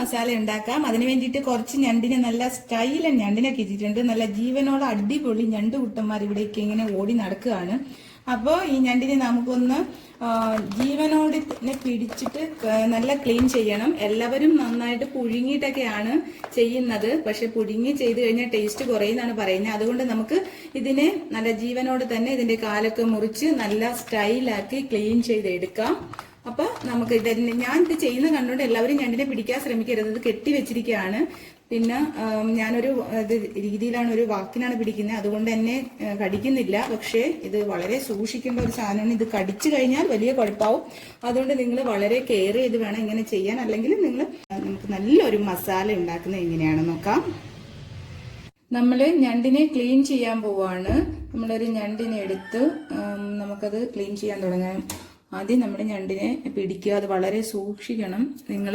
മസാല ഉണ്ടാക്കാം. അതിന് വേണ്ടിയിട്ട് കുറച്ച് ഞണ്ടിനെ നല്ല സ്റ്റൈലൻ ഞണ്ടിനൊക്കെ ഇട്ടിട്ടുണ്ട്. നല്ല ജീവനോട് അടിപൊളി ഞണ്ട് കുട്ടന്മാർ ഇവിടേക്ക് ഇങ്ങനെ ഓടി നടക്കുകയാണ്. അപ്പോൾ ഈ ഞണ്ടിനെ നമുക്കൊന്ന് ജീവനോട് പിടിച്ചിട്ട് നല്ല ക്ലീൻ ചെയ്യണം. എല്ലാവരും നന്നായിട്ട് പുഴുങ്ങിയിട്ടൊക്കെയാണ് ചെയ്യുന്നത്. പക്ഷെ പുഴുങ്ങി ചെയ്ത് കഴിഞ്ഞാൽ ടേസ്റ്റ് കുറയുന്നാണ് പറയുന്നത്. അതുകൊണ്ട് നമുക്ക് ഇതിനെ നല്ല ജീവനോട് തന്നെ ഇതിന്റെ കാലൊക്കെ മുറിച്ച് നല്ല സ്റ്റൈലാക്കി ക്ലീൻ ചെയ്തെടുക്കാം. അപ്പൊ നമുക്ക് ഇത് ഞാൻ ഇത് ചെയ്യുന്ന കണ്ടുകൊണ്ട് എല്ലാവരും ഞണ്ടിനെ പിടിക്കാൻ ശ്രമിക്കരുത്. ഇത് കെട്ടി വെച്ചിരിക്കുകയാണ് പിന്നെ ഞാനൊരു രീതിയിലാണ് ഒരു വാക്കിനാണ് പിടിക്കുന്നത്. അതുകൊണ്ട് തന്നെ കടിക്കുന്നില്ല. പക്ഷേ ഇത് വളരെ സൂക്ഷിക്കേണ്ട ഒരു സാധനമാണ്. ഇത് കടിച്ചു കഴിഞ്ഞാൽ വലിയ കുഴപ്പമാവും അതുകൊണ്ട് നിങ്ങൾ വളരെ കെയർ ചെയ്ത് വേണം ഇങ്ങനെ ചെയ്യാൻ. അല്ലെങ്കിൽ നിങ്ങൾ നമുക്ക് നല്ലൊരു മസാല ഉണ്ടാക്കുന്നത് എങ്ങനെയാണ് നോക്കാം. നമ്മൾ ഞണ്ടിനെ ക്ലീൻ ചെയ്യാൻ പോവാണ്. നമ്മളൊരു ഞണ്ടിനെ എടുത്ത് നമുക്കത് ക്ലീൻ ചെയ്യാൻ തുടങ്ങാം. ആദ്യം നമ്മൾ ഞണ്ടിനെ പിടിക്കുക. അത് വളരെ സൂക്ഷിക്കണം. നിങ്ങൾ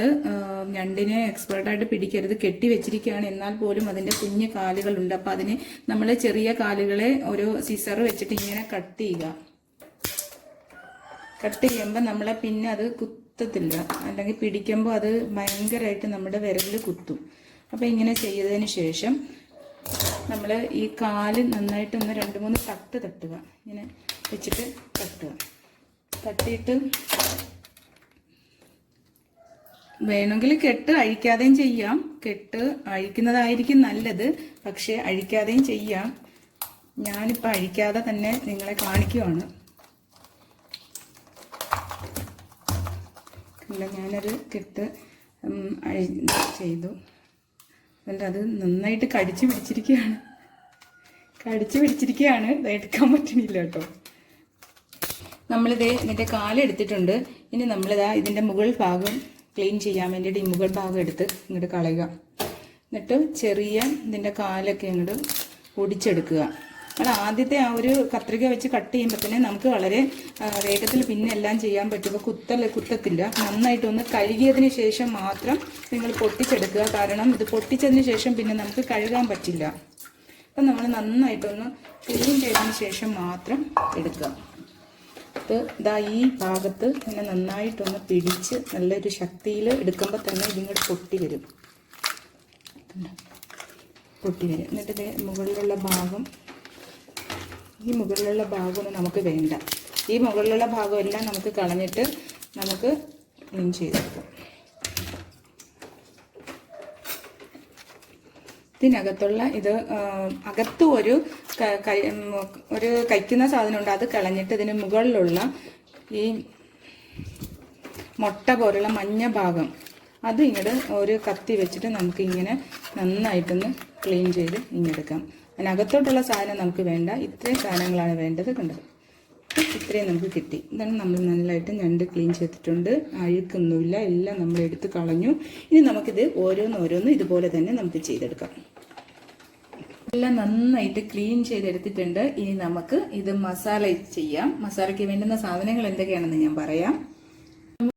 ഞണ്ടിനെ എക്സ്പേർട്ടായിട്ട് പിടിക്കരുത്. കെട്ടി വെച്ചിരിക്കുകയാണ്. എന്നാൽ പോലും അതിന്റെ കുഞ്ഞു കാലുകളുണ്ട്. അപ്പം അതിന് നമ്മൾ ചെറിയ കാലുകളെ ഒരു സിസർ വെച്ചിട്ട് ഇങ്ങനെ കട്ട് ചെയ്യുക. കട്ട് ചെയ്യുമ്പോൾ നമ്മളെ പിന്നെ അത് കുത്തത്തില്ല. അല്ലെങ്കിൽ പിടിക്കുമ്പോൾ അത് ഭയങ്കരമായിട്ട് നമ്മുടെ വിരലിൽ കുത്തും. അപ്പോൾ ഇങ്ങനെ ചെയ്തതിന് ശേഷം നമ്മൾ ഈ കാൽ നന്നായിട്ടൊന്ന് രണ്ട് മൂന്ന് തട്ട് തട്ടുക. ഇങ്ങനെ വെച്ചിട്ട് തട്ടുക. തട്ടിയിട്ട് വേണമെങ്കിൽ കെട്ട് അഴിക്കാതെയും ചെയ്യാം. കെട്ട് അഴിക്കുന്നതായിരിക്കും നല്ലത്. പക്ഷേ അഴിക്കാതെയും ചെയ്യാം. ഞാനിപ്പോൾ അഴിക്കാതെ തന്നെ നിങ്ങളെ കാണിക്കുവാണ്. അല്ല ഞാനൊരു കെട്ട് അഴി ചെയ്തു. എന്നിട്ട് അത് നന്നായിട്ട് കടിച്ചു പിടിച്ചിരിക്കുകയാണ്. കടിച്ചു പിടിച്ചിരിക്കുകയാണ്. എടുക്കാൻ പറ്റണില്ല കേട്ടോ. നമ്മളിത് ഇതിന്റെ കാലെടുത്തിട്ടുണ്ട്. ഇനി നമ്മളിതാ ഇതിന്റെ മുകൾ ഭാഗം ക്ലീൻ ചെയ്യാൻ വേണ്ടിയിട്ട് ഈ മുകൾ ഭാഗം എടുത്ത് ഇങ്ങോട്ട് കളയുക. എന്നിട്ട് ചെറിയ ഇതിന്റെ കാലൊക്കെ ഇങ്ങോട്ട് ഒടിച്ചെടുക്കുക അത് ആദ്യത്തെ ആ ഒരു കത്രിക വെച്ച് കട്ട് ചെയ്യുമ്പോൾ തന്നെ നമുക്ക് വളരെ വേഗത്തിൽ പിന്നെ എല്ലാം ചെയ്യാൻ പറ്റുമ്പോൾ കുത്തൽ കുത്തത്തില്ല. നന്നായിട്ടൊന്ന് കഴുകിയതിന് ശേഷം മാത്രം നിങ്ങൾ പൊട്ടിച്ചെടുക്കുക. കാരണം ഇത് പൊട്ടിച്ചതിന് ശേഷം പിന്നെ നമുക്ക് കഴുകാൻ പറ്റില്ല. അപ്പം നമ്മൾ നന്നായിട്ടൊന്ന് ക്ലീൻ ചെയ്തതിന് ശേഷം മാത്രം എടുക്കുക. ഇത് ഇതാ ഈ ഭാഗത്ത് ഇങ്ങനെ നന്നായിട്ടൊന്ന് പിടിച്ച് നല്ലൊരു ശക്തിയിൽ എടുക്കുമ്പോൾ തന്നെ ഇതിങ്ങോട്ട് പൊട്ടി വരും. പൊട്ടി വരും. എന്നിട്ട് മുകളിലുള്ള ഭാഗം ഈ മുകളിലുള്ള ഭാഗമൊന്നും നമുക്ക് വേണ്ട. ഈ മുകളിലുള്ള ഭാഗമെല്ലാം നമുക്ക് കളഞ്ഞിട്ട് നമുക്ക് ക്ലീൻ ചെയ്തെടുക്കാം. ഇതിനകത്തുള്ള ഇത് അകത്ത് ഒരു ഒരു കഴിക്കുന്ന സാധനമുണ്ട്. അത് കളഞ്ഞിട്ട് ഇതിന് മുകളിലുള്ള ഈ മുട്ട പോലുള്ള മഞ്ഞ ഭാഗം അത് ഇങ്ങോട്ട് ഒരു കത്തി വെച്ചിട്ട് നമുക്ക് ഇങ്ങനെ നന്നായിട്ടൊന്ന് ക്ലീൻ ചെയ്ത് ഇങ്ങെടുക്കാം. അതിനകത്തോട്ടുള്ള സാധനം നമുക്ക് വേണ്ട. ഇത്രയും സാധനങ്ങളാണ് വേണ്ടത് കണ്ടത്. ഇത്രയും നമുക്ക് കിട്ടി. ഇതാണ് നമ്മൾ നല്ലതായിട്ട് ഞണ്ട് ക്ലീൻ ചെയ്തിട്ടുണ്ട്. അഴുക്കൊന്നുമില്ല. എല്ലാം നമ്മൾ എടുത്ത് കളഞ്ഞു. ഇനി നമുക്കിത് ഓരോന്നോരോന്നും ഇതുപോലെ തന്നെ നമുക്ക് ചെയ്തെടുക്കാം. എല്ലാം നന്നായിട്ട് ക്ലീൻ ചെയ്തെടുത്തിട്ടുണ്ട്. ഇനി നമുക്ക് ഇത് മസാല ചെയ്യാം. മസാലയ്ക്ക് വേണ്ടുന്ന സാധനങ്ങൾ എന്തൊക്കെയാണെന്ന് ഞാൻ പറയാം.